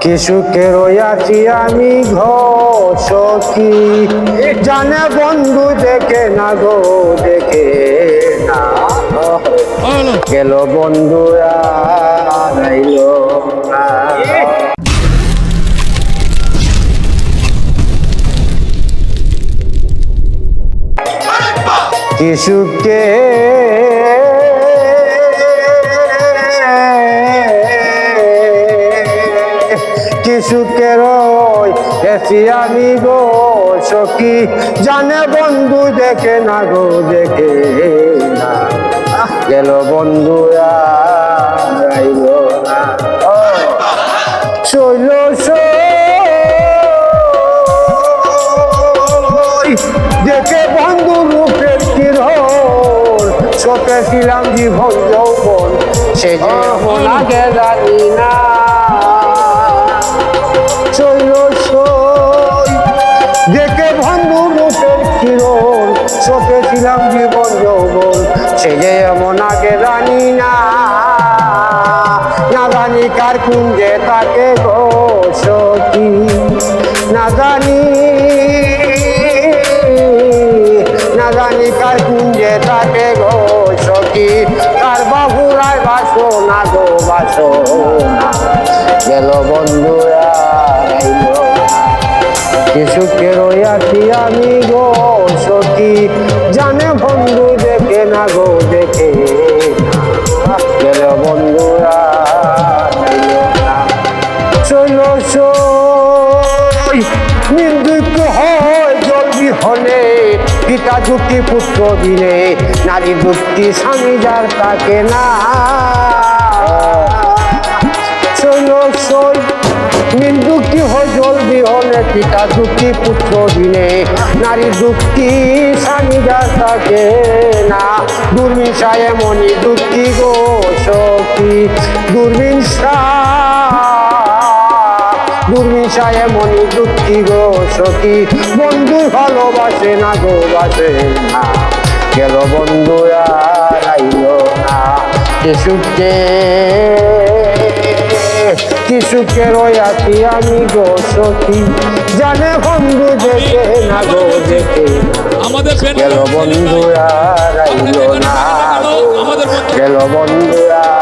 কিছুকে রয়াছি আমি ঘি জানে বন্ধু দেখে না গো দেখে না গেল বন্ধু আইলো কিছুকে এসি আমি গো সখী জানে বন্ধু দেখে না গো দেখে না। গেল বন্ধু আইলো না। দেখে বন্ধু রূপের কিরণ চোখে ছিলাম জীবন যৌবন। সে যে আগে জানি না। আগে জানি না। না জানি কার কুঞ্জে তাকে গো না জানি না জানি কার কুঞ্জে তাকে গো সখী। কার বাবুরায় বাসো না গো, বাসো না। গেল বন্ধু না। কিছুকে রয়াছি আমি গো সখী। জানে বন্ধু না। চলো সই নিন্দুক হয় জল হলে পিতা যুক্তি পুত্র দিলে। নারী যুক্তি স্বামী যার তাকে না পিতা যুক্তি, পুত্র দিনে। নারী যুক্তি, স্বামী তাকে না। দুর্মিশায় মনি যুক্তি গো সখী। দুর্মিশা, দুর্মিশায় মনি যুক্তি গো সখী। বন্ধু ভালোবাসে না গো বাসে না। গেল বন্ধু আর আইলো না। কিছুকে কিছুকে আছি আমি গো সখী। জানে বন্ধু দেখে না গো দেখে না। আমাদের গেল বন্ধু আর না গেল বন্ধু আর